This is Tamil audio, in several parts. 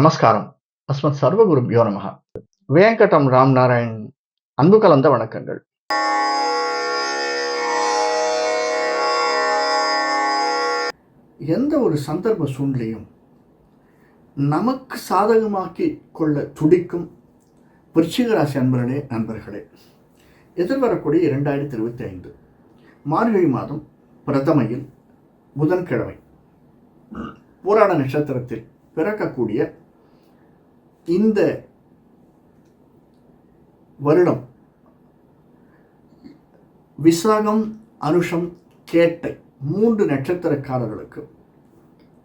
நமஸ்காரம். அஸ்மத் சர்வகுரு யோனமகா வேங்கடம் ராம் நாராயண் அன்பு கலந்த வணக்கங்கள். எந்த ஒரு சந்தர்ப்ப சூழ்நிலையும் நமக்கு சாதகமாக்கி கொள்ள துடிக்கும் விருச்சிகராசி அன்பர்களே நண்பர்களே எதிர்வரக்கூடிய இரண்டாயிரத்தி இருபத்தி ஐந்து மார்கழி மாதம் பிரதமையில் புதன்கிழமை. போராட நட்சத்திரத்தில் பிறக்கக்கூடிய இந்த வருடம் விசாகம் அனுஷம் கேட்டை மூன்று நட்சத்திரக்காரர்களுக்கு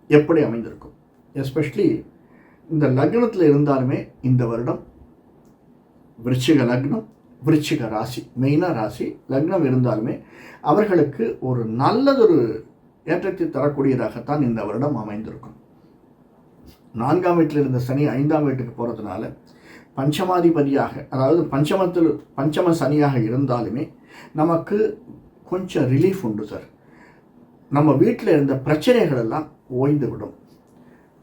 எப்படி அமைந்திருக்கும்? எஸ்பெஷலி இந்த லக்னத்தில் இருந்தாலுமே இந்த வருடம் விருச்சிக லக்னம் விருச்சிக ராசி மெயினாக ராசி லக்னம் இருந்தாலுமே அவர்களுக்கு ஒரு நல்லதொரு ஏற்றத்தை தரக்கூடியதாகத்தான் இந்த வருடம் அமைந்திருக்கும். நான்காம் வீட்டில் இருந்த சனி ஐந்தாம் வீட்டுக்கு போகிறதுனால பஞ்சமாதிபதியாக அதாவது பஞ்சமத்தில் பஞ்சம சனியாக இருந்தாலுமே நமக்கு கொஞ்சம் ரிலீஃப் உண்டு சார் நம்ம வீட்டில் இருந்த பிரச்சனைகள் எல்லாம் ஓய்ந்து விடும்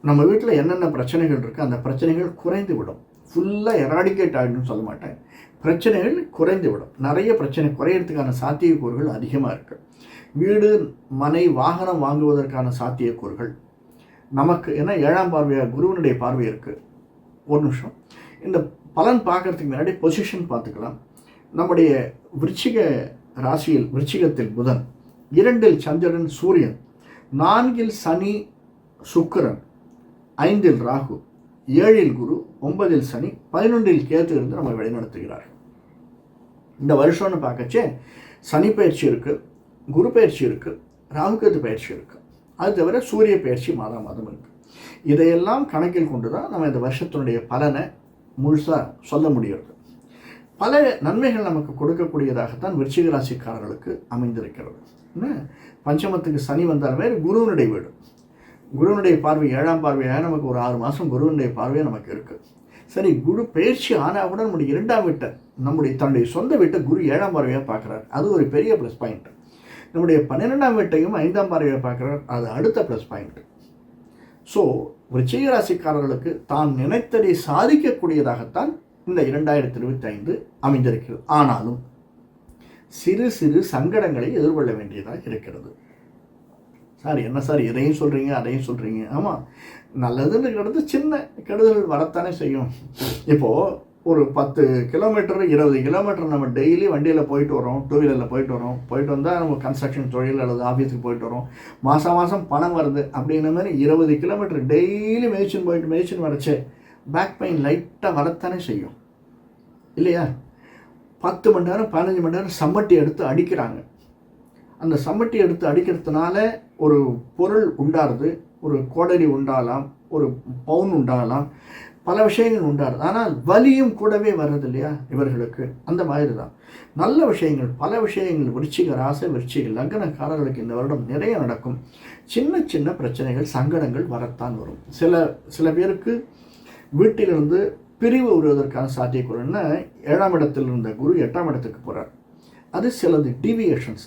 நம்ம வீட்டில் என்னென்ன பிரச்சனைகள் இருக்குது அந்த பிரச்சனைகள் குறைந்து விடும் ஃபுல்லாக எராடிகேட் ஆகிடும்னு சொல்ல மாட்டேன். பிரச்சனைகள் குறைந்து விடும் நிறைய பிரச்சனை குறையிறதுக்கான சாத்தியக்கூறுகள் அதிகமாக இருக்குது வீடு மனை வாகனம் வாங்குவதற்கான சாத்தியக்கூறுகள் நமக்கு ஏன்னா ஏழாம் பார்வையாக குருவனுடைய பார்வை இருக்குது ஒரு நிமிஷம். இந்த பலன் பார்க்கறதுக்கு முன்னாடி பொசிஷன் பார்த்துக்கலாம். நம்முடைய விருச்சிக ராசியில் விருச்சிகத்தில் புதன் இரண்டில் சந்திரன் சூரியன் நான்கில் சனி சுக்கிரன் ஐந்தில் ராகு ஏழில் குரு ஒன்பதில் சனி பதினொன்றில் கேத்து இருந்து நம்ம வழிநடத்துகிறார். இந்த வருஷம்னு பார்க்கச்சே சனி பயிற்சி இருக்குது குரு பயிற்சி இருக்குது ராகுகேது பயிற்சி இருக்குது அது தவிர சூரிய பயிற்சி மாதம் மாதம் இருக்குது இதையெல்லாம் கணக்கில் கொண்டு தான் நம்ம இந்த வருஷத்தினுடைய பலனை முழுசாக சொல்ல முடிகிறது. பல நன்மைகள் நமக்கு கொடுக்கக்கூடியதாகத்தான் விருச்சிக ராசிக்காரர்களுக்கு அமைந்திருக்கிறது. என்ன? பஞ்சமத்துக்கு சனி வந்தாலுமே குருவனுடைய வீடு. குருவனுடைய பார்வை ஏழாம் பார்வையாக நமக்கு ஒரு ஆறு மாதம் குருவனுடைய பார்வையாக நமக்கு இருக்குது சரி குரு பயிற்சி ஆனால் கூட நம்முடைய இரண்டாம் வீட்டை நம்முடைய தன்னுடைய சொந்த வீட்டை குரு ஏழாம் பார்வையாக பார்க்குறாரு. அது ஒரு பெரிய ப்ளஸ் பாயிண்ட் நம்முடைய பன்னிரெண்டாம் வீட்டையும் ஐந்தாம் பார்வையை பார்க்குறார் அது அடுத்த ப்ளஸ் பாயிண்ட் ஸோ விருச்சிக ராசிக்காரர்களுக்கு தான் நினைத்ததை சாதிக்கக்கூடியதாகத்தான் இந்த இரண்டாயிரத்தி இருபத்தி ஐந்து அமைந்திருக்கிறது. ஆனாலும் சிறு சிறு சங்கடங்களை எதிர்கொள்ள வேண்டியதாக இருக்கிறது. சார் என்ன சார் இதையும் சொல்கிறீங்க அதையும் சொல்கிறீங்க ஆமாம் நல்லதுன்னு கிடந்து சின்ன கெடுதல் வரத்தானே செய்யும். இப்போது ஒரு பத்து கிலோமீட்டர் இருபது கிலோமீட்டர் நம்ம டெய்லி வண்டியில் போயிட்டு வரோம் டூ வீலரில் போயிட்டு வரோம் போயிட்டு வந்தால் நம்ம கன்ஸ்ட்ரக்ஷன் தொழில் அல்லது ஆஃபீஸுக்கு போயிட்டு வரோம் மாதம் மாதம் பணம் வருது அப்படிங்கிற மாதிரி இருபது கிலோமீட்டர் டெய்லி மேய்ச்சின்னு போயிட்டு மேய்ச்சின்னு வரைச்சே பேக் பெயின் லைட்டாக வரத்தானே செய்யும். இல்லையா? பத்து மணி நேரம் பதினஞ்சு மணி நேரம் சம்மட்டி எடுத்து அடிக்கிறாங்க. அந்த சம்மட்டி எடுத்து அடிக்கிறதுனால ஒரு பொருள் உண்டாருது ஒரு கோடரி உண்டாகலாம் ஒரு பவுன் உண்டாகலாம். பல விஷயங்கள் உண்டாடுது ஆனால் வலியும் கூடவே வர்றது இல்லையா இவர்களுக்கு அந்த மாதிரி தான் நல்ல விஷயங்கள் பல விஷயங்கள் விருச்சிக ராசை விருச்சிக லக்னக்காரர்களுக்கு இந்த வருடம் நிறைய நடக்கும். சின்ன சின்ன பிரச்சனைகள் சங்கடங்கள் வரத்தான் வரும். சில சில பேருக்கு வீட்டிலிருந்து பிரிவு வருவதற்கான சாத்தியக்கூறுன்னா ஏழாம் இடத்தில் இருந்த குரு எட்டாம் இடத்துக்கு போகிறார் அது சிலது டிவியேஷன்ஸ்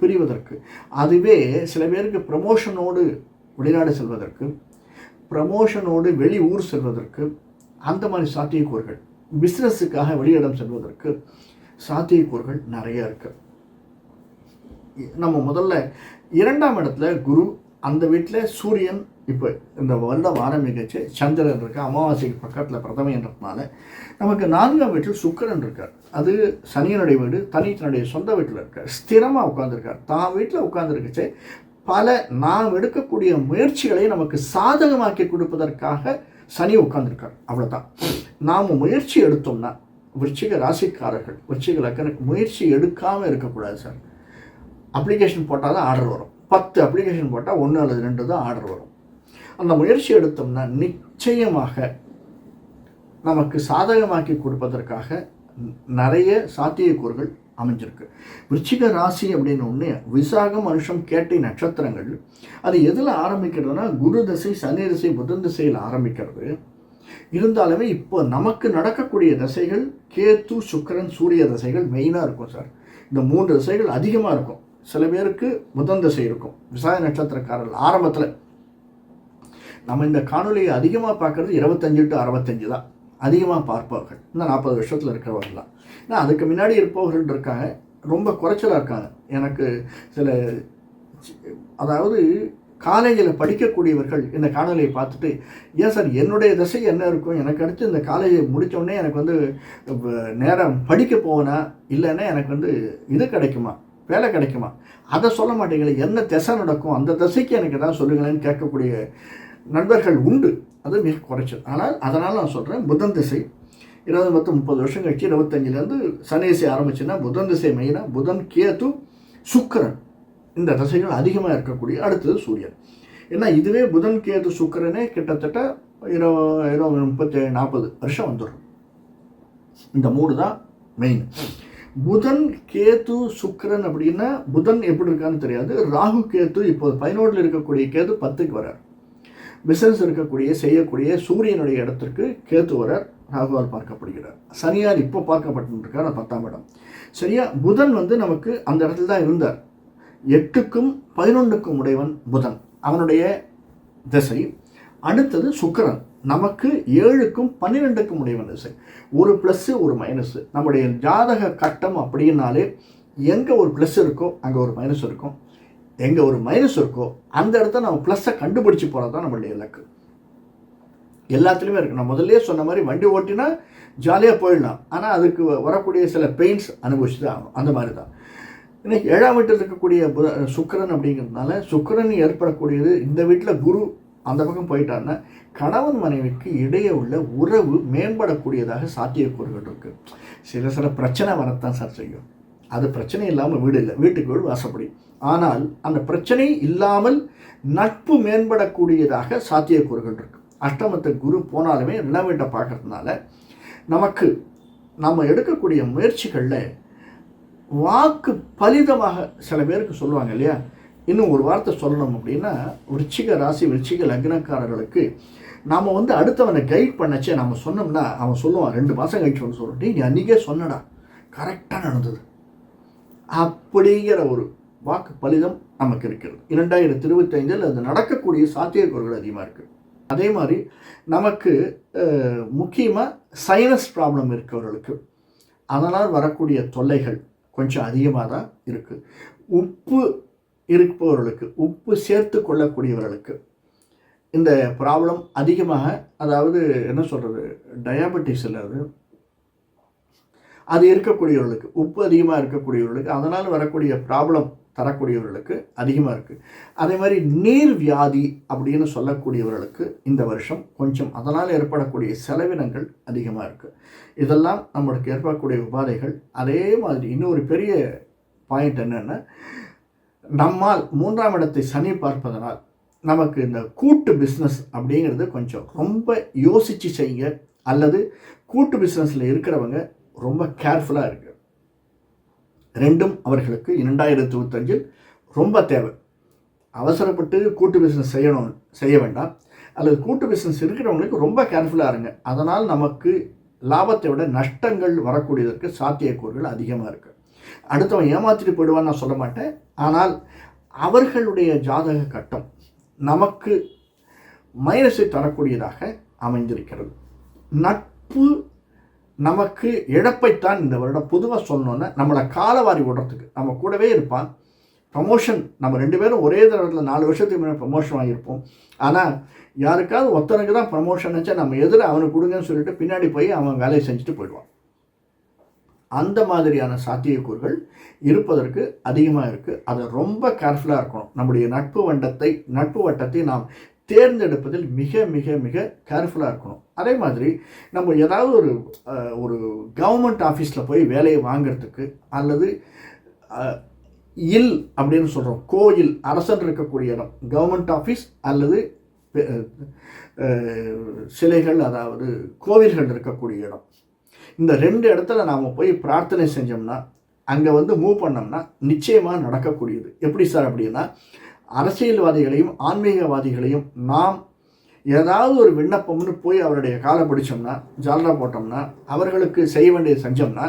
பிரிவதற்கு. அதுவே சில பேருக்கு ப்ரமோஷனோடு வெளிநாடு செல்வதற்கு ப்ரமோஷனோடு வெளி ஊர் செல்வதற்கு அந்த மாதிரி சாத்தியக்கூறுகள் பிஸ்னஸுக்காக வெளியிடம் செல்வதற்கு சாத்தியக்கூறுகள் நிறைய இருக்கு. நம்ம முதல்ல இரண்டாம் இடத்துல குரு அந்த வீட்டில் சூரியன் இப்போ இந்த வருடம் ஆரம்பிக்கச்சு சந்திரன் இருக்கு அமாவாசைக்கு பக்கத்தில் பிரதமைன்றதுனால நமக்கு நான்காம் வீட்டில் சுக்கரன் இருக்கார். அது சனியனுடைய வீடு தனித்தனுடைய சொந்த வீட்டில் இருக்கார். ஸ்திரமாக உட்காந்துருக்கார் தான் வீட்டில் உட்காந்துருக்கச்சே பல நாம் எடுக்கக்கூடிய முயற்சிகளை நமக்கு சாதகமாக்கி கொடுப்பதற்காக சனி உட்காந்துருக்கார் அவ்வளோதான் நாம் முயற்சி எடுத்தோம்னா விருச்சிக ராசிக்காரர்கள் விருச்சிக லக்கனுக்கு முயற்சி எடுக்காமல் இருக்கக்கூடாது சார். அப்ளிகேஷன் போட்டால் தான் ஆர்டர் வரும். பத்து அப்ளிகேஷன் போட்டால் ஒன்று அல்லது ரெண்டு தான் ஆர்டர் வரும். அந்த முயற்சி எடுத்தோம்னா நிச்சயமாக நமக்கு சாதகமாக்கி கொடுப்பதற்காக நிறைய சாத்தியக்கூறுகள் அமைஞ்சிருக்கு. விருச்சிக ராசி அப்படின்னு ஒன்று விசாகம் மனுஷம் கேட்டை நட்சத்திரங்கள் அது எதில் ஆரம்பிக்கிறதுனா குரு தசை சனி தசை புதன் திசையில் ஆரம்பிக்கிறது. இருந்தாலுமே இப்போ நமக்கு நடக்கக்கூடிய திசைகள் கேத்து சுக்கரன் சூரிய திசைகள் மெயினாக இருக்கும் சார். இந்த மூன்று திசைகள் அதிகமாக இருக்கும். சில பேருக்கு புதன் திசை இருக்கும். விசாய நட்சத்திரக்காரர்கள் ஆரம்பத்தில். நம்ம இந்த காணொலியை அதிகமாக பார்க்குறது இருபத்தஞ்சு டு அறுபத்தஞ்சு தான். அதிகமாக பார்ப்பவர்கள். இந்த நாற்பது வருஷத்தில் இருக்கிறவர்கள் தான் அதுக்கு முன்னாடி இருப்பவர்கள் இருக்காங்க ரொம்ப குறைச்சலாக இருக்காங்க. எனக்கு சில அதாவது காலேஜில் படிக்கக்கூடியவர்கள் இந்த காணொலியை பார்த்துட்டு ஏன் சார் என்னுடைய திசை என்ன இருக்கும்? எனக்கு அடுத்து இந்த காலேஜை முடித்தோடனே எனக்கு வந்து நேரம் படிக்க போவேனா? இல்லைன்னா எனக்கு வந்து இது கிடைக்குமா? வேலை கிடைக்குமா? அதை சொல்ல மாட்டேங்களே என்ன திசை நடக்கும்? அந்த திசைக்கு எனக்கு எதாவது சொல்லுங்களேன்னு கேட்கக்கூடிய நண்பர்கள் உண்டு. அது மிக குறைச்சல். ஆனால் அதனால் நான் சொல்கிறேன் புதன் திசை. இருபது பத்து முப்பது வருஷம் கழிச்சு இருபத்தஞ்சிலேருந்து சனி திசை ஆரம்பிச்சுன்னா புதன் திசை மெயினாக புதன் கேத்து சுக்கரன். இந்த தசைகள் அதிகமாக இருக்கக்கூடிய அடுத்தது சூரியன். ஏன்னா இதுவே புதன் கேது சுக்கரனே கிட்டத்தட்ட இருபது இருபது முப்பத்தேழு நாற்பது வருஷம் வந்துடும் இந்த மூணு தான் மெயின் புதன் கேத்து சுக்கரன் அப்படின்னா புதன் எப்படி இருக்கான்னு தெரியாது. ராகு கேத்து இப்போது பதினோடில் இருக்கக்கூடிய கேது பத்துக்கு வரார் பிசினஸ் இருக்கக்கூடிய செய்யக்கூடிய சூரியனுடைய இடத்திற்கு கேத்து வரார் ராகுவால் பார்க்கப்படுகிறார். சனியார் இப்போ பார்க்கப்பட்டிருக்கார் பத்தாம் இடம். சரியா? புதன் வந்து நமக்கு அந்த இடத்துல தான் இருந்தார். எட்டுக்கும் பதினொன்றுக்கும் உடையவன் புதன். அவனுடைய திசை. அடுத்தது சுக்கரன். நமக்கு ஏழுக்கும் பன்னிரெண்டுக்கும் உடையவன் திசை. ஒரு ப்ளஸ்ஸு ஒரு மைனஸு நம்முடைய ஜாதக கட்டம் அப்படின்னாலே எங்கே ஒரு ப்ளஸ் இருக்கோ அங்கே ஒரு மைனஸ் இருக்கும். எங்கே ஒரு மைனஸ் இருக்கோ அந்த இடத்த நம்ம ப்ளஸ்ஸை கண்டுபிடிச்சி போகிறது தான் நம்மளுடைய இலக்கு. எல்லாத்துலேயுமே இருக்குது நான் முதல்லயே சொன்ன மாதிரி வண்டி ஓட்டினா ஜாலியாக போயிடலாம். ஆனால் அதுக்கு வரக்கூடிய சில பெயின்ஸ் அனுபவிச்சு தான் ஆகணும். அந்த மாதிரி தான் இன்னைக்கு ஏழாம் வீட்டில் இருக்கக்கூடிய புத சுக்கரன் அப்படிங்கிறதுனால சுக்கரன் ஏற்படக்கூடியது இந்த வீட்டில் குரு அந்த பக்கம் போயிட்டான்னா கணவன் மனைவிக்கு இடையே உள்ள உறவு மேம்படக்கூடியதாக சாத்தியக்கூறுகள் இருக்குது சில சில பிரச்சனை வரத்தான் சார் செய்யும். அது பிரச்சனை இல்லாமல் வீடு இல்லை வீட்டுக்கு வீடு வாசப்படி. ஆனால் அந்த பிரச்சனை இல்லாமல் நட்பு மேம்படக்கூடியதாக சாத்தியக்கூறுகள் இருக்குது அஷ்டமத்து குரு போனாலுமே ரெண்டாம் பார்க்கறதுனால நமக்கு நம்ம எடுக்கக்கூடிய முயற்சிகளில் வாக்கு பலிதமாக சில பேருக்கு சொல்லுவாங்க இல்லையா? இன்னும் ஒரு வார்த்தை சொல்லணும் அப்படின்னா விருச்சிக ராசி விருச்சிக லக்னக்காரர்களுக்கு நாம் வந்து அடுத்தவனை கைட் பண்ணச்சே நம்ம சொன்னோம்னா அவன் சொல்லுவான் ரெண்டு மாதம் கழிச்சு ஒன்று சொல்லிட்டு நீ அன்றைக்கே சொன்னடா. கரெக்டாக நடந்தது. அப்படிங்கிற ஒரு வாக்கு பலிதம் நமக்கு இருக்கிறது. இரண்டாயிரத்தி இருபத்தைந்தில் அது நடக்கக்கூடிய சாத்தியக்கூறுகள் அதிகமாக இருக்குது அதே மாதிரி நமக்கு முக்கியமாக சைனஸ் ப்ராப்ளம் இருக்கவர்களுக்கு. அதனால் வரக்கூடிய தொல்லைகள் கொஞ்சம் அதிகமாக தான் இருக்குது உப்பு இருப்பவர்களுக்கு உப்பு சேர்த்து கொள்ளக்கூடியவர்களுக்கு இந்த ப்ராப்ளம் அதிகமாக அதாவது என்ன சொல்கிறது டயாபெட்டிஸ் இல்லாது அது. இருக்கக்கூடியவர்களுக்கு உப்பு அதிகமாக இருக்கக்கூடியவர்களுக்கு அதனால் வரக்கூடிய ப்ராப்ளம் தரக்கூடியவர்களுக்கு அதிகமாக இருக்குது அதே மாதிரி நீர் வியாதி அப்படின்னு சொல்லக்கூடியவர்களுக்கு இந்த வருஷம் கொஞ்சம் அதனால் ஏற்படக்கூடிய செலவினங்கள் அதிகமாக இருக்குது இதெல்லாம் நம்மளுக்கு ஏற்படக்கூடிய உபாதைகள். அதே மாதிரி இன்னொரு பெரிய பாயிண்ட் என்னென்னா நம்மால் மூன்றாம் இடத்தை சனி பார்ப்பதனால் நமக்கு இந்த கூட்டு பிஸ்னஸ் அப்படிங்கிறது கொஞ்சம் ரொம்ப யோசித்து செய்யுங்க. அல்லது கூட்டு பிஸ்னஸில் இருக்கிறவங்க ரொம்ப கேர்ஃபுல்லாக இருக்குது ரெண்டும் அவர்களுக்கு இரண்டாயிரத்தி இருபத்தஞ்சில் ரொம்ப தேவை. அவசரப்பட்டு கூட்டு பிஸ்னஸ் செய்யணும் செய்ய வேண்டாம். அல்லது கூட்டு பிஸ்னஸ் இருக்கிறவங்களுக்கு ரொம்ப கேர்ஃபுல்லாக இருங்க. அதனால் நமக்கு லாபத்தை விட நஷ்டங்கள் வரக்கூடியதற்கு சாத்தியக்கூறுகள் அதிகமாக இருக்குது அடுத்தவன் ஏமாற்றிட்டு போயிடுவான்னு நான் சொல்ல மாட்டேன். ஆனால் அவர்களுடைய ஜாதக கட்டம் நமக்கு மைனஸை தரக்கூடியதாக அமைந்திருக்கிறது. நட்பு நமக்கு இழப்பைத்தான் இந்த வருடம் பொதுவாக சொன்னோன்னே நம்மளை காலவாரி விடுறதுக்கு. நம்ம கூடவே இருப்பான். ப்ரமோஷன் நம்ம ரெண்டு பேரும் ஒரே தடவை நாலு வருஷத்துக்கு முன்னாடி ப்ரமோஷன் வாங்கியிருப்போம். ஆனால் யாருக்காவது ஒருத்தனுக்கு தான் ப்ரமோஷன் வச்சா நம்ம எதிர அவனுக்கு கொடுங்கன்னு சொல்லிட்டு பின்னாடி போய் அவன் வேலையை செஞ்சுட்டு போயிடுவான். அந்த மாதிரியான சாத்தியக்கூறுகள் இருப்பதற்கு அதிகமாக இருக்குது அதை ரொம்ப கேர்ஃபுல்லாக இருக்கணும். நம்முடைய நட்பு வண்டத்தை நட்பு வட்டத்தை நாம் தேர்ந்தெடுப்பதில் மிக மிக மிக கேர்ஃபுல்லாக இருக்கணும். அதே மாதிரி நம்ம ஏதாவது ஒரு ஒரு கவர்மெண்ட் ஆஃபீஸில் போய் வேலையை வாங்குறதுக்கு அல்லது இல் அப்படின்னு சொல்கிறோம் கோயில் அரசன் இருக்கக்கூடிய இடம் கவர்மெண்ட் ஆஃபீஸ் அல்லது சிலைகள் அதாவது கோவில்கள் இருக்கக்கூடிய இடம். இந்த ரெண்டு இடத்துல நாம் போய் பிரார்த்தனை செஞ்சோம்னா அங்கே வந்து மூவ் பண்ணோம்னா நிச்சயமாக நடக்கக்கூடியது. எப்படி சார் அப்படின்னா அரசியல்வாதிகளையும் ஆன்மீகவாதிகளையும் நாம் ஏதாவது ஒரு விண்ணப்பம்னு போய் அவருடைய காலை பிடிச்சோம்னா ஜாலரா போட்டோம்னா அவர்களுக்கு செய்ய வேண்டியது செஞ்சோம்னா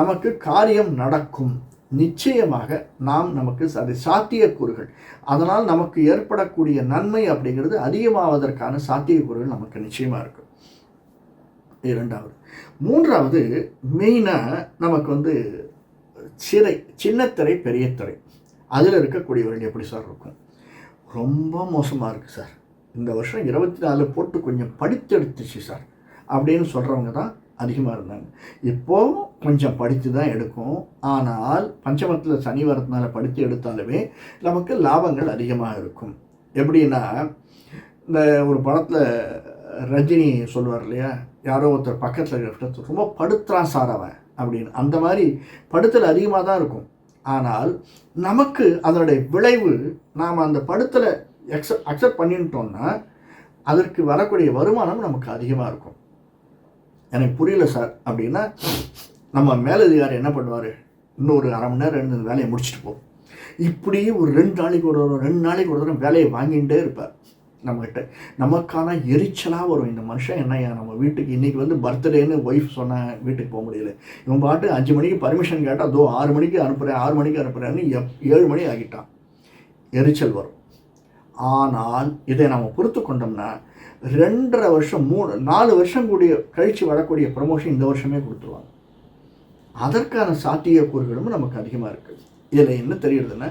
நமக்கு காரியம் நடக்கும். நிச்சயமாக நாம் நமக்கு அது சாத்தியக்கூறுகள். அதனால் நமக்கு ஏற்படக்கூடிய நன்மை அப்படிங்கிறது அதிகமாவதற்கான சாத்தியக்கூறுகள் நமக்கு நிச்சயமாக இருக்கும் இரண்டாவது. மூன்றாவது மெயினாக நமக்கு வந்து சிறை சின்னத்திரை பெரிய திரை அதில் இருக்கக்கூடியவர்கள் எப்படி சார் இருக்கும்? ரொம்ப மோசமாக இருக்குது சார். இந்த வருஷம் இருபத்தி நாலு போட்டு கொஞ்சம் படித்தெடுத்துச்சு சார். அப்படின்னு சொல்கிறவங்க தான் அதிகமாக இருந்தாங்க. இப்போது கொஞ்சம் படித்து தான் எடுக்கும். ஆனால் பஞ்சமத்தில் சனி வரதுனால படித்து எடுத்தாலுமே நமக்கு லாபங்கள் அதிகமாக இருக்கும். எப்படின்னா இந்த ஒரு படத்தில் ரஜினி சொல்லுவார் இல்லையா? யாரோ ஒருத்தர் பக்கத்தில் இருக்கிற ரொம்ப படுத்துறான் சார் அவன் அப்படின்னு. அந்த மாதிரி படுத்தல் அதிகமாக தான் இருக்கும். ஆனால் நமக்கு அதனுடைய விளைவு நாம் அந்த படத்தில் எக்ஸ அக்செப்ட் பண்ணிட்டோம்னா அதற்கு வரக்கூடிய வருமானம் நமக்கு அதிகமாக இருக்கும். எனக்கு புரியல சார் அப்படின்னா நம்ம மேலதிகாரி என்ன பண்ணுவார்? இன்னொரு அரை மணி நேரம் ரெண்டு வேலையை முடிச்சுட்டு போ. இப்படியே ஒரு ரெண்டு நாளைக்கு ஒரு தடவை ரெண்டு நாளைக்கு ஒரு தடவை வேலையை வாங்கிகிட்டே இருப்பார். நம்மகிட்ட. நமக்கான எரிச்சலாக வரும். இந்த மனுஷன் என்னையா நம்ம வீட்டுக்கு இன்றைக்கி வந்து பர்த்டேன்னு ஒய்ஃப் சொன்னேன் வீட்டுக்கு போக முடியல. இவன் பாட்டு அஞ்சு மணிக்கு பர்மிஷன் கேட்டால் அதோ ஆறு மணிக்கு அனுப்புகிறேன் ஆறு மணிக்கு அனுப்புகிறேன்னு எப் ஏழு மணி ஆகிட்டான். எரிச்சல் வரும். ஆனால் இதை நம்ம பொறுத்து கொண்டோம்னா ரெண்டரை வருஷம் மூணு நாலு வருஷம் கூடிய கழித்து வரக்கூடிய ப்ரமோஷன் இந்த வருஷமே கொடுத்துருவாங்க. அதற்கான சாத்தியக்கூறுகளும் நமக்கு அதிகமாக இருக்குது இதில் என்ன தெரியுதுன்னா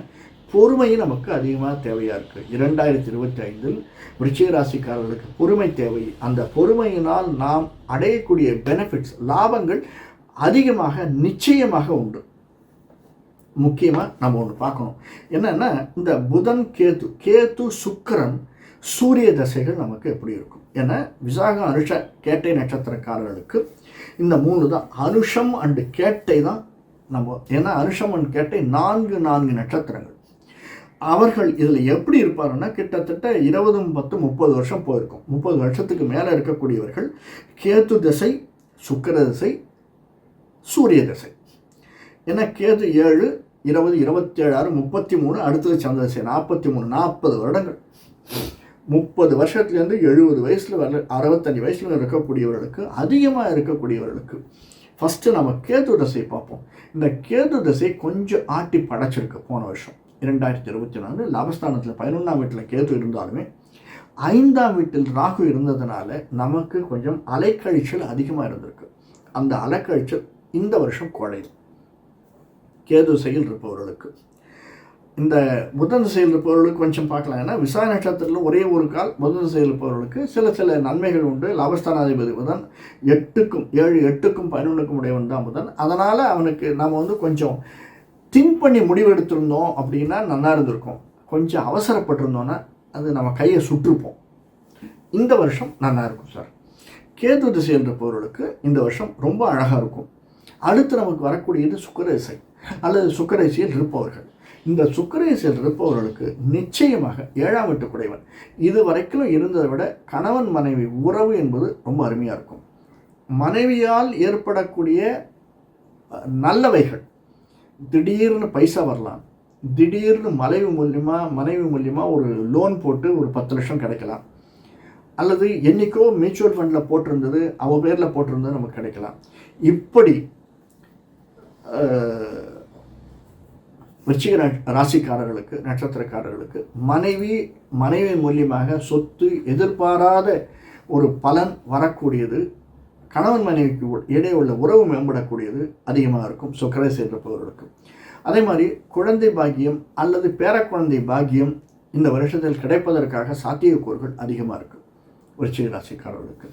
பொறுமையும் நமக்கு அதிகமாக தேவையாக இருக்குது இரண்டாயிரத்தி இருபத்தி ஐந்தில் விருச்சிக ராசிக்காரர்களுக்கு பொறுமை தேவை. அந்த பொறுமையினால் நாம் அடையக்கூடிய பெனிஃபிட்ஸ் லாபங்கள் அதிகமாக நிச்சயமாக உண்டு. முக்கியமாக நம்ம ஒன்று பார்க்கணும். என்னென்னா இந்த புதன் கேத்து கேத்து சுக்கரன் சூரிய தசைகள் நமக்கு எப்படி இருக்கும்? ஏன்னா விசாகம் அனுஷ கேட்டை நட்சத்திரக்காரர்களுக்கு இந்த மூணு தான். அனுஷம் அண்டு கேட்டை தான் நம்ம ஏன்னா அனுஷம் அண்ட் கேட்டை நான்கு நான்கு நட்சத்திரங்கள். அவர்கள் இதில் எப்படி இருப்பாருன்னா கிட்டத்தட்ட இருபது பத்து முப்பது வருஷம் போயிருக்கும். முப்பது வருஷத்துக்கு மேலே இருக்கக்கூடியவர்கள் கேது திசை சுக்கர திசை சூரிய திசை. ஏன்னா கேது ஏழு இருபது இருபத்தி ஆறு முப்பத்தி மூணு அடுத்தது சந்திர திசை நாற்பத்தி மூணு நாற்பது வருடங்கள். முப்பது வருஷத்துலேருந்து எழுபது வயசில் வர அறுபத்தஞ்சு வயசில் இருக்கக்கூடியவர்களுக்கு அதிகமாக இருக்கக்கூடியவர்களுக்கு ஃபஸ்ட்டு நம்ம கேது தசை பார்ப்போம். இந்த கேது தசை கொஞ்சம் ஆட்டி படைச்சிருக்கு போன வருஷம். இரண்டாயிரத்தி இருபத்தி நாலு லாபஸ்தானத்தில் பதினொன்றாம் வீட்டில் கேது இருந்தாலுமே ஐந்தாம் வீட்டில் ராகு இருந்ததுனால நமக்கு கொஞ்சம் அலைக்கழிச்சல் அதிகமாக இருந்திருக்கு. அந்த அலைக்கழிச்சல் இந்த வருஷம் குறையும் கேது செயல் இருப்பவர்களுக்கு. இந்த புதன் செயல் இருப்பவர்களுக்கு கொஞ்சம் பார்க்கலாம். ஏன்னா விசாக நட்சத்திரத்தில் ஒரே ஒரு கால் புதன் செயல் இருப்பவர்களுக்கு சில சில நன்மைகள் உண்டு. லாபஸ்தானாதிபதி புதன் எட்டுக்கும் ஏழு எட்டுக்கும் பதினொன்றுக்கும் உடையவன் தான் புதன். அதனால் அவனுக்கு நம்ம வந்து கொஞ்சம் திங்க் பண்ணி முடிவெடுத்திருந்தோம் அப்படின்னா நல்லா இருந்திருக்கும். கொஞ்சம் அவசரப்பட்டிருந்தோன்னா அது நம்ம கையை சுற்றுப்போம். இந்த வருஷம் நல்லா இருக்கும் சார். கேது திசையில் இருப்பவர்களுக்கு இந்த வருஷம் ரொம்ப அழகாக இருக்கும். அடுத்து நமக்கு வரக்கூடியது சுக்கரேசை அல்லது சுக்கரேசியில் இருப்பவர்கள். இந்த சுக்கரேசியில் இருப்பவர்களுக்கு நிச்சயமாக ஏழாம் வீட்டு குடைவன். இது வரைக்கும் இருந்ததை விட கணவன் மனைவி உறவு என்பது ரொம்ப அருமையாக இருக்கும். மனைவியால் ஏற்படக்கூடிய நல்லவைகள் திடீர்னு பைசா வரலாம். திடீர்னு மனைவி மூலியமாக மனைவி மூலியமாக ஒரு லோன் போட்டு ஒரு பத்து லட்சம் கிடைக்கலாம். அல்லது என்றைக்கோ மியூச்சுவல் ஃபண்டில் போட்டிருந்தது அவள் பேரில் போட்டிருந்தது நமக்கு கிடைக்கலாம். இப்படி விருச்சிக ராசிக்காரர்களுக்கு நட்சத்திரக்காரர்களுக்கு மனைவி மனைவி மூலியமாக சொத்து எதிர்பாராத ஒரு பலன் வரக்கூடியது கணவன் மனைவிக்கு இடையே உள்ள உறவு மேம்படக்கூடியது அதிகமாக இருக்கும். சுக்கரை சேர்ந்தப்பவர்களுக்கும் அதே மாதிரி குழந்தை பாக்கியம் அல்லது பேரக்குழந்தை பாக்கியம் இந்த வருஷத்தில் கிடைப்பதற்காக சாத்தியக்கூறுகள் அதிகமாக இருக்குது விருச்சிக ராசிக்காரர்களுக்கு.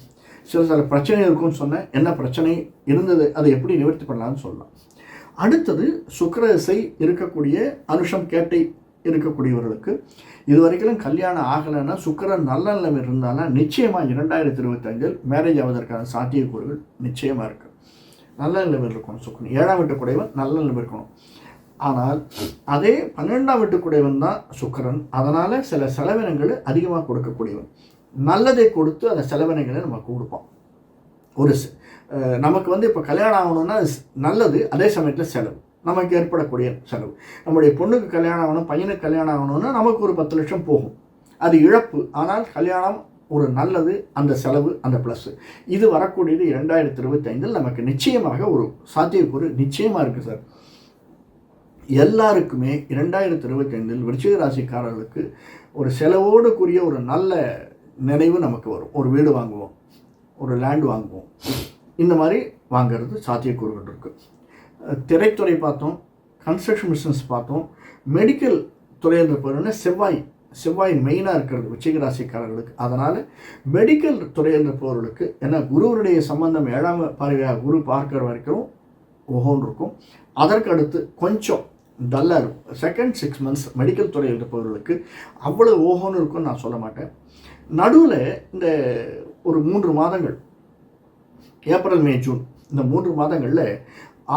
சில சில பிரச்சனை இருக்கும்னு சொன்னேன். என்ன பிரச்சனை? இருந்தது. அதை எப்படி நிவர்த்தி பண்ணலாம்னு சொல்லலாம். அடுத்தது சுக்கரசை இருக்கக்கூடிய அனுஷம் கேட்டை இருக்கக்கூடியவர்களுக்கு இது வரைக்கும் கல்யாணம் ஆகலைன்னா சுக்கரன் நல்ல நிலைமை இருந்தாலும் நிச்சயமாக இரண்டாயிரத்தி இருபத்தஞ்சில் மேரேஜ் ஆவதற்கான சாத்தியக்கூறுகள் நிச்சயமாக இருக்குது நல்ல நிலைமை இருக்கணும் சுக்கரன். ஏழாம் வீட்டு குடைவன் நல்ல நிலைமை இருக்கணும். ஆனால் அதே பன்னெண்டாம் வீட்டு குடைவன் தான் சுக்கரன். அதனால் சில செலவினங்கள் அதிகமாக கொடுக்கக்கூடியவன். நல்லதை கொடுத்து அந்த செலவினங்களை நம்ம கொடுப்போம். ஒரு நமக்கு வந்து இப்போ கல்யாணம் ஆகணும்னா நல்லது அதே சமயத்தில் செலவு. நமக்கு ஏற்படக்கூடிய செலவு. நம்முடைய பொண்ணுக்கு கல்யாணம் ஆகணும் பையனுக்கு கல்யாணம் ஆகணும்னா நமக்கு ஒரு பத்து லட்சம் போகும். அது இழப்பு. ஆனால் கல்யாணம் ஒரு நல்லது அந்த செலவு அந்த ப்ளஸ்ஸு இது வரக்கூடியது இரண்டாயிரத்தி இருபத்தி ஐந்தில் நமக்கு நிச்சயமாக ஒரு சாத்தியக்கூறு நிச்சயமாக இருக்குது சார். எல்லாருக்குமே இரண்டாயிரத்தி இருபத்தைந்தில் விருச்சிக ராசிக்காரர்களுக்கு ஒரு செலவோடு கூடிய ஒரு நல்ல நினைவு நமக்கு வரும். ஒரு வீடு வாங்குவோம் ஒரு லேண்ட் வாங்குவோம். இந்த மாதிரி வாங்கிறது சாத்தியக்கூறுகள் இருக்குது திரைத்துறை பார்த்தோம் கன்ஸ்ட்ரக்ஷன் பிஸ்னஸ் பார்த்தோம் மெடிக்கல் துறை என்ற பொருள்னா செவ்வாய் செவ்வாய் மெயினாக இருக்கிறது உச்சிகராசிக்காரர்களுக்கு அதனால் மெடிக்கல் துறை என்ற பொருளுக்கு ஏன்னா குருவனுடைய சம்பந்தம் ஏழாம் பார்வையாக குரு பார்க்கிற வரைக்கும் ஒவ்வொன்று இருக்கும். அதற்கு அடுத்து கொஞ்சம் டல்லாக இருக்கும். செகண்ட் சிக்ஸ் மந்த்ஸ் மெடிக்கல் துறையில் இருப்பவர்களுக்கு அவ்வளோ ஓஹோன்னு இருக்கும்னு நான் சொல்ல மாட்டேன். நடுவில் இந்த ஒரு மூன்று மாதங்கள் ஏப்ரல் மே ஜூன் இந்த மூன்று மாதங்களில்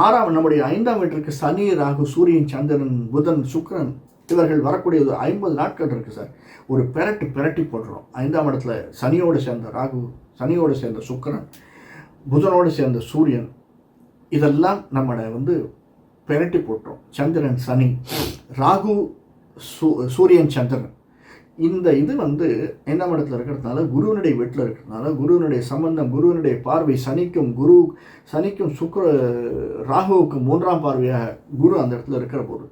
ஆறாம் நம்முடைய ஐந்தாம் வீட்டிற்கு சனி ராகு சூரியன் சந்திரன் புதன் சுக்கரன் இவர்கள் வரக்கூடிய ஒரு ஐம்பது நாட்கள் இருக்குது சார். ஒரு பெரட்டு பெரட்டி போடுறோம் ஐந்தாம் இடத்துல சனியோடு சேர்ந்த ராகு சனியோடு சேர்ந்த சுக்கரன் புதனோடு சேர்ந்த சூரியன் இதெல்லாம் நம்மளை வந்து பெரட்டி போட்டுரும். சந்திரன் சனி ராகு சூ சூரியன் சந்திரன். இந்த இது வந்து ஐந்தாம் இடத்துல இருக்கிறதுனால குருவனுடைய வீட்டில் இருக்கிறதுனால குருவனுடைய சம்பந்தம் குருவனுடைய பார்வை சனிக்கும் குரு சனிக்கும் சுக்கர ராகுவுக்கு மூன்றாம் பார்வையாக குரு அந்த இடத்துல இருக்கிற போது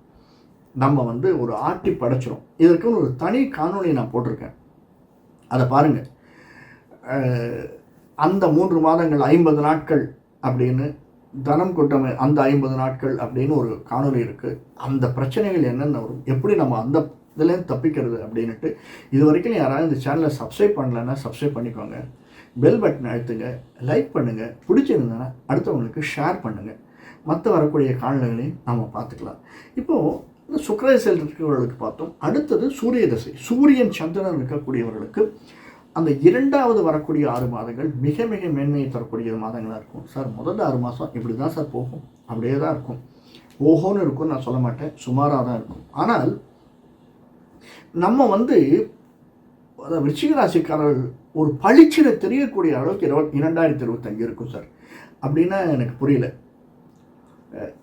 நம்ம வந்து ஒரு ஆட்டி படைச்சிரும். இதற்குன்னு ஒரு தனி காணொலி நான் போட்டிருக்கேன். அதை பாருங்கள் அந்த மூன்று மாதங்கள் ஐம்பது நாட்கள் அப்படின்னு தனம் கொட்டமை அந்த ஐம்பது நாட்கள் அப்படின்னு ஒரு காணொலி இருக்குது அந்த பிரச்சனைகள் என்னென்ன வரும்? எப்படி நம்ம அந்த இதுலேருந்து தப்பிக்கிறது அப்படின்ட்டு இது வரைக்கும் யாராவது இந்த சேனலை சப்ஸ்கிரைப் பண்ணலன்னா சப்ஸ்கிரைப் பண்ணிக்கோங்க. பெல் பட்டன் அழுத்துங்க லைக் பண்ணுங்கள் பிடிச்சிருந்தேன்னா அடுத்தவங்களுக்கு ஷேர் பண்ணுங்கள் மற்ற வரக்கூடிய காலநிலைகளையும் நம்ம பார்த்துக்கலாம். இப்போது இந்த சுக்கரதசையில் இருக்கிறவர்களுக்கு பார்த்தோம். அடுத்தது சூரிய தசை. சூரியன் சந்திரன் இருக்கக்கூடியவர்களுக்கு அந்த இரண்டாவது வரக்கூடிய ஆறு மாதங்கள் மிக மிக மேன்மையை தரக்கூடிய மாதங்களாக இருக்கும். சார் முதல்ல ஆறு மாதம் இப்படி தான் சார் போகும். அப்படியே தான் இருக்கும். ஓஹோன்னு இருக்கும்னு நான் சொல்ல மாட்டேன். சுமாராக தான் இருக்கும். ஆனால் நம்ம வந்து ரிச்சிகராசிக்காரர்கள் ஒரு பளிச்சின தெரியக்கூடிய அளவுக்கு இருபத் இரண்டாயிரத்தி இருபத்தஞ்சு இருக்கும் சார். அப்படின்னா எனக்கு புரியல.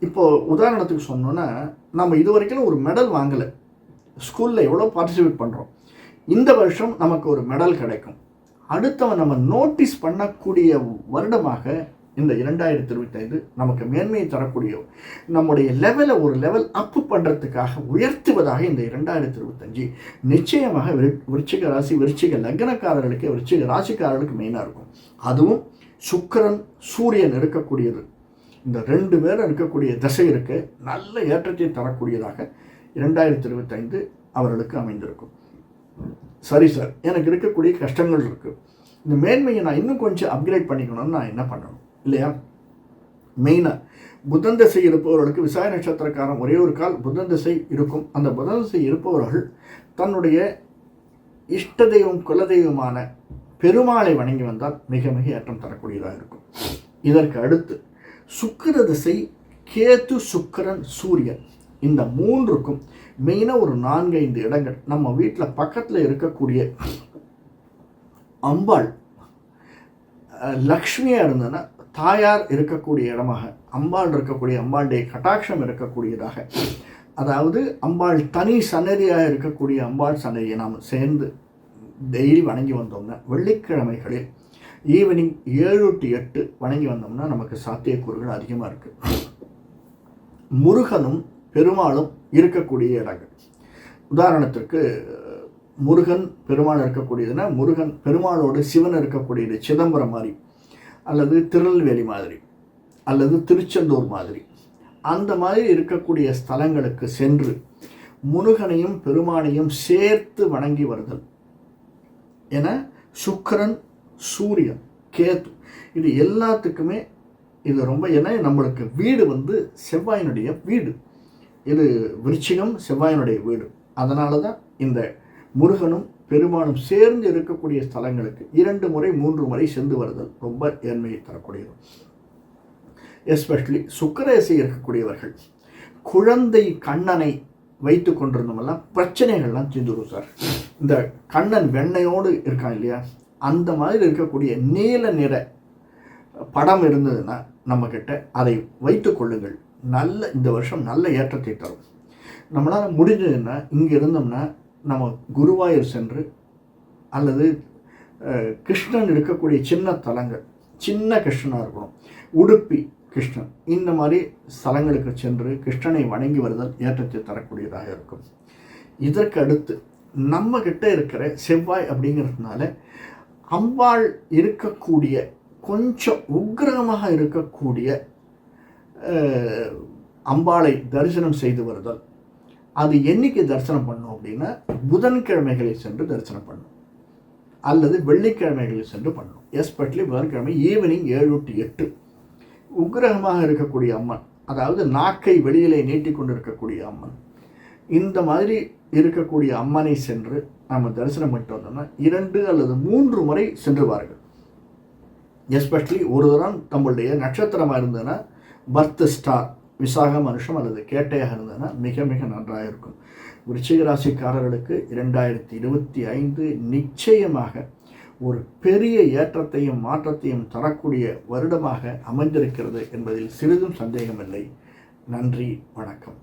இப்போ உதாரணத்துக்கு சொன்னோன்னா நம்ம இது வரைக்கும் ஒரு மெடல் வாங்கலை. ஸ்கூலில் எவ்வளோ பார்ட்டிசிபேட் பண்ணுறோம் இந்த வருஷம் நமக்கு ஒரு மெடல் கிடைக்கும். அடுத்தவன் நம்ம நோட்டீஸ் பண்ணக்கூடிய வருடமாக இந்த இரண்டாயிரத்தி இருபத்தைந்து நமக்கு மேன்மையை தரக்கூடிய நம்முடைய லெவலை ஒரு லெவல் அப்பு பண்ணுறதுக்காக உயர்த்துவதாக இந்த இரண்டாயிரத்தி இருபத்தஞ்சு நிச்சயமாக விருச்சிக ராசி விருச்சிக லக்னக்காரர்களுக்கு விருச்சிக ராசிக்காரர்களுக்கு மெயினாக இருக்கும். அதுவும் சுக்கரன் சூரியன் இருக்கக்கூடியது. இந்த ரெண்டு பேரும் இருக்கக்கூடிய திசை இருக்க. நல்ல ஏற்றத்தை தரக்கூடியதாக இரண்டாயிரத்தி இருபத்தைந்து அவர்களுக்கு அமைந்திருக்கும். சரி சார் எனக்கு இருக்கக்கூடிய கஷ்டங்கள் இருக்குது இந்த மேன்மையை நான் இன்னும் கொஞ்சம் அப்கிரேட் பண்ணிக்கணும்னு நான் என்ன பண்ணணும்? இல்லையா? மெயினாக புதன் திசை இருப்பவர்களுக்கு விசாய நட்சத்திரக்காரன் ஒரே ஒரு கால் புதன் திசை இருக்கும். அந்த புதன் திசை இருப்பவர்கள் தன்னுடைய இஷ்ட தெய்வம் குலதெய்வமான பெருமாளை வணங்கி வந்தால் மிக மிக ஏற்றம் தரக்கூடியதாக இருக்கும். இதற்கு அடுத்து சுக்கர திசை கேத்து சுக்கரன் சூரியன். இந்த மூன்றுக்கும் மெயினாக ஒரு நான்கு ஐந்து இடங்கள். நம்ம வீட்டில் பக்கத்தில் இருக்கக்கூடிய அம்பாள் லக்ஷ்மியாக இருந்ததுன்னா தாயார் இருக்கக்கூடிய இடமாக அம்பாள் இருக்கக்கூடிய அம்பாளுடைய கட்டாட்சம் இருக்கக்கூடியதாக அதாவது அம்பாள் தனி சன்னதியாக இருக்கக்கூடிய அம்பாள் சன்னதியை நாம் சேர்ந்து டெய்லி வணங்கி வந்தோம்னா வெள்ளிக்கிழமைகளில் ஈவினிங் ஏழு டு எட்டு வணங்கி வந்தோம்னா நமக்கு சாத்தியக்கூறுகள் அதிகமாக இருக்குது முருகனும் பெருமாளும் இருக்கக்கூடிய இடங்கள். உதாரணத்திற்கு முருகன் பெருமாள் இருக்கக்கூடியதுன்னா முருகன் பெருமாளோடு சிவன் இருக்கக்கூடியது சிதம்பரம் மாதிரி. அல்லது திருநெல்வேலி மாதிரி அல்லது திருச்செந்தூர் மாதிரி. அந்த மாதிரி இருக்கக்கூடிய ஸ்தலங்களுக்கு சென்று முருகனையும் பெருமானையும் சேர்த்து வணங்கி வருதல். என சுக்கரன் சூரியன் கேத்து இது எல்லாத்துக்குமே இது ரொம்ப ஏன்னா நம்மளுக்கு வீடு வந்து செவ்வாயினுடைய வீடு. இது விருச்சிகம் செவ்வாயினுடைய வீடு. அதனால தான் இந்த முருகனும் பெருமானும் சேர்ந்து இருக்கக்கூடிய ஸ்தலங்களுக்கு இரண்டு முறை மூன்று முறை சென்று வருதல் ரொம்ப ஏழ்மையை தரக்கூடியது. எஸ்பெஷலி சுக்கரேசை இருக்கக்கூடியவர்கள் குழந்தை கண்ணனை வைத்து கொண்டிருந்தோமெல்லாம் பிரச்சனைகள்லாம் தீர்ந்துடும் சார். இந்த கண்ணன் வெண்ணையோடு இருக்கான் இல்லையா? அந்த மாதிரி இருக்கக்கூடிய நீல நிற படம் இருந்ததுன்னா நம்மக்கிட்ட அதை வைத்து கொள்ளுங்கள். நல்ல இந்த வருஷம் நல்ல ஏற்றத்தை தரும். நம்மளால் முடிஞ்சதுன்னா இங்கே இருந்தோம்னா நம்ம குருவாயூர் சென்று அல்லது கிருஷ்ணன் இருக்கக்கூடிய சின்ன தலங்கள் சின்ன கிருஷ்ணனாக இருக்கணும். உடுப்பி கிருஷ்ணன் இந்த மாதிரி ஸ்தலங்களுக்கு சென்று கிருஷ்ணனை வணங்கி வருதல் ஏற்றத்தை தரக்கூடியதாக இருக்கும். இதற்கு அடுத்து நம்மக்கிட்ட இருக்கிற செவ்வாய் அப்படிங்கிறதுனால அம்பாள் இருக்கக்கூடிய கொஞ்சம் உக்ரகமாக இருக்கக்கூடிய அம்பாளை தரிசனம் செய்து வருதல். அது என்னைக்கு தரிசனம் பண்ணும் அப்படின்னா புதன்கிழமைகளில் சென்று தரிசனம் பண்ணும். அல்லது வெள்ளிக்கிழமைகளில் சென்று பண்ணும். எஸ்பெஷலி புதன்கிழமை ஈவினிங் ஏழு டு எட்டு. உக்கிரகமாக இருக்கக்கூடிய அம்மன் அதாவது நாக்கை வெளியிலே நீட்டி கொண்டு இருக்கக்கூடிய அம்மன் இந்த மாதிரி இருக்கக்கூடிய அம்மனை சென்று நம்ம தரிசனம் பண்ணிட்டு வந்தோம்னா இரண்டு அல்லது மூன்று முறை சென்றுவார்கள். எஸ்பெஷலி ஒரு தரம் நம்மளுடைய நட்சத்திரமாக இருந்ததுன்னா பர்த் ஸ்டார் விசாக மனுஷம் அல்லது கேட்டையாக இருந்ததுன்னா மிக மிக நன்றாக இருக்கும் விருச்சிக ராசிக்காரர்களுக்கு இரண்டாயிரத்தி இருபத்தி ஐந்து நிச்சயமாக ஒரு பெரிய ஏற்றத்தையும் மாற்றத்தையும் தரக்கூடிய வருடமாக அமைந்திருக்கிறது என்பதில் சிறிதும் சந்தேகமில்லை. நன்றி வணக்கம்.